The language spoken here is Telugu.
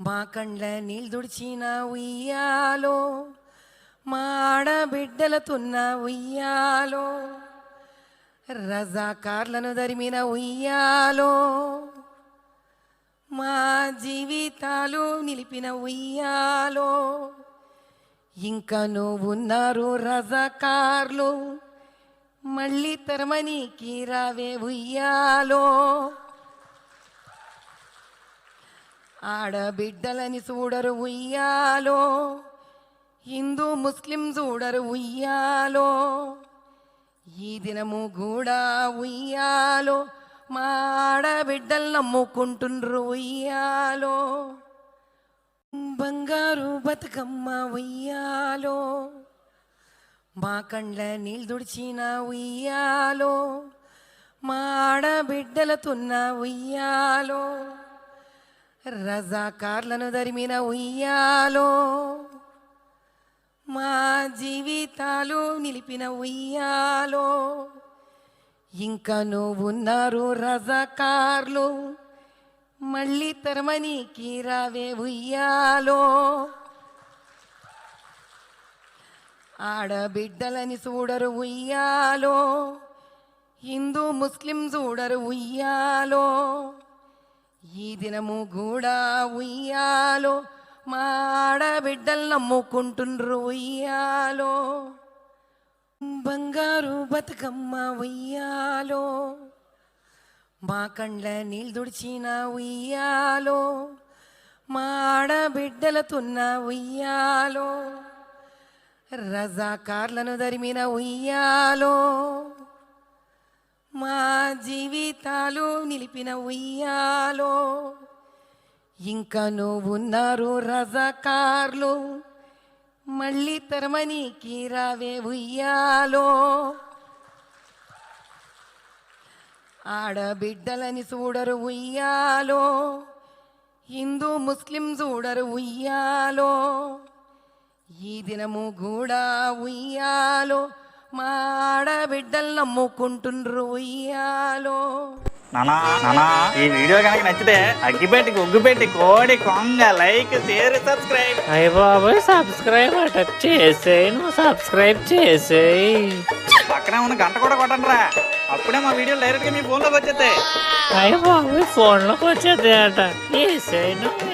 మా కండ్ల నీళ్ళు దుడిచిన ఉయ్యాలో మా ఆడబిడ్డలతున్న ఉయ్యాలో రజాకార్లను దరిమిన ఉయ్యాలో మా జీవితాలు నిలిపిన ఉయ్యాలో ఇంకా నువ్వున్నారు రజాకార్లు మళ్ళీ తరమనికి రావే ఉయ్యాలో. ఆడబిడ్డలని చూడరు ఉయ్యాలో హిందూ ముస్లిం చూడరు ఉయ్యాలో. ఈ దినము కూడా ఉయ్యాలో మా ఆడబిడ్డలు నమ్ముకుంటుండ్రు ఉయ్యాలో. బంగారు బతుకమ్మ ఉయ్యాలో మా కండ్ల నీళ్ళు దుడిచిన ఉయ్యాలో మా ఆడబిడ్డలతున్న ఉయ్యాలో. రజాకార్లను దరిమిన ఉయ్యాలో మా జీవితాలు నిలిపిన ఉయ్యాలో. ఇంకా నువ్వున్నారు రజాకార్లు మళ్ళీ తరమనికి రావే ఉయ్యాలో. ఆడబిడ్డలని చూడరు ఉయ్యాలో హిందూ ముస్లిం చూడరు ఉయ్యాలో. ఈ దినము కూడా ఉయ్యాలో మా ఆడబిడ్డలు నమ్ముకుంటుండ్రు ఉయ్యాలో. బంగారు బతుకమ్మ ఉయ్యాలో మా కండ్ల నీళ్ళు దుడిచిన ఉయ్యాలో మా ఆడబిడ్డలతున్న ఉయ్యాలో రజాకార్లను దరిమిన ఉయ్యాలో. మా జీవితాలు నిలిపిన ఉయ్యాలో. ఇంకా నువ్వున్నారు రజకార్లు మళ్ళీ తరమని రావే ఉయ్యాలో. ఆడబిడ్డలని చూడరు ఉయ్యాలో హిందూ ముస్లిం చూడరు ఉయ్యాలో. ఈ దినము కూడా ఉయ్యాలో మా ఆడబిడ్డలు నమ్ముకుంటుండ్రు ఉయ్యాలో. నానా నానా ఈ వీడియో కనుక నచ్చితే అగ్గిపెట్టి ఉగ్గుపెట్టి కోడి కొంగ లైక్ షేర్ సబ్స్క్రైబ్. అయ్య బాబోయ్ సబ్స్క్రైబ్ అట చేసేయి నువ్వు సబ్స్క్రైబ్ చేసేయి. పక్కనే ఉన్న గంట కూడా కొట్టండి రా అప్పుడే మా వీడియోలు డైరెక్ట్గా మీ ఫోన్లోకి వచ్చేస్తాయి. అయ్య బాబోయ్ ఫోన్లోకి వచ్చేది అట వేసేయి నువ్వు.